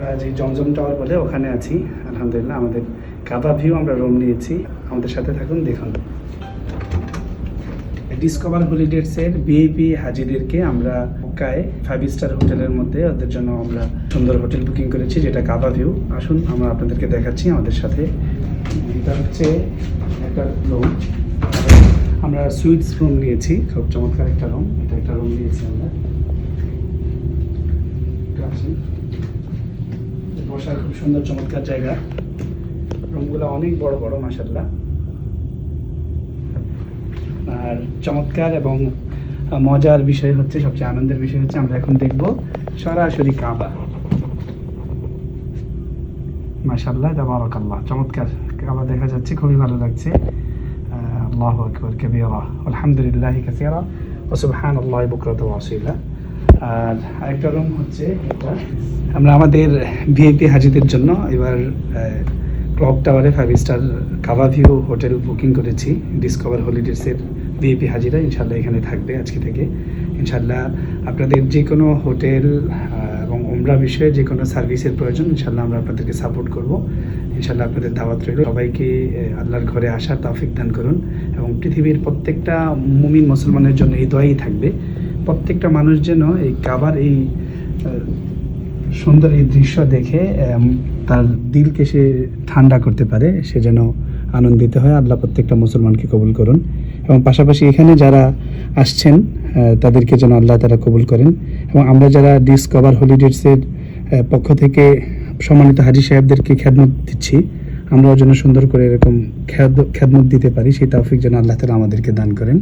আমরা যে জমজম টাওয়ার বলে ওখানে আছি। আলহামদুলিল্লাহ আমাদের কাবা ভিউ আমরা রুম নিয়েছি। আমাদের সাথে থাকুন, দেখুন। ডিসকভার হলিডেজের বিএপি হাজিদেরকে আমরা মক্কায় ফাইভ স্টার হোটেলের মধ্যে ওদের জন্য আমরা সুন্দর হোটেল বুকিং করেছি, যেটা কাবা ভিউ আসুন, আমরা আপনাদেরকে দেখাচ্ছি আমাদের সাথে। এটা হচ্ছে একটা রুম আমরা সুইটস রুম নিয়েছি। খুব চমৎকার একটা রুম এটা একটা রুম নিয়েছি আমরা এটা আছে। বসার খুব সুন্দর চমৎকার জায়গা। রুমগুলো অনেক বড় বড় মাসাল্লাহ আর চমৎকার এবং মজার বিষয় হচ্ছে, সবচেয়ে আনন্দের বিষয় হচ্ছে, আমরা এখন দেখব সরাসরি কাবা। মাশাল্লাহ তাবারাকাল্লাহ। চমৎকার কাবা দেখা যাচ্ছে, খুবই ভালো লাগছে। আল্লাহ আকবর, কবিরা। আলহামদুলিল্লাহ কাসিরা। ও সুবহানাল্লাহ বুকরাত ওয়াসিলা আর আরেকটা রুম হচ্ছে এটা। আমরা আমাদের ভিআইপি হাজিদের জন্য এবার ক্লক টাওয়ারে five star Kaaba view hotel booking করেছি। ডিসকভার হলিডেসের ভিআইপি হাজিরা ইনশাল্লাহ এখানে থাকবে আজকে থেকে। ইনশাল্লাহ আপনাদের যে কোনো হোটেল এবং ওমরা বিষয়ে যে কোনো সার্ভিসের প্রয়োজন, ইনশাল্লাহ আমরা আপনাদেরকে সাপোর্ট করব। ইনশাল্লাহ আপনাদের দাওয়াত রইল। সবাইকে আল্লাহর ঘরে আসার তৌফিক দান করুন। এবং পৃথিবীর প্রত্যেকটা মুমিন মুসলমানের জন্য এই দোয়াই থাকবে। প্রত্যেকটা মানুষ যেন এই কাবার এই সুন্দর এই দৃশ্য দেখে তার দিলকে সে ঠান্ডা করতে পারে, সে যেন আনন্দিত হয়। আল্লাহ প্রত্যেকটা মুসলমানকে কবুল করুন। এবং পাশাপাশি এখানে যারা আসছেন তাদেরকে যেন আল্লাহ তারা কবুল করেন। এবং আমরা যারা ডিসকভার হলিডেজের পক্ষ থেকে সম্মানিত হাজি সাহেবদেরকে খ্যাদমত দিচ্ছি, আমরাও যেন সুন্দর করে এরকম খ্যাদ খ্যাদমত দিতে পারি। সেই তৌফিক যেন আল্লাহ তালা আমাদেরকে দান করেন।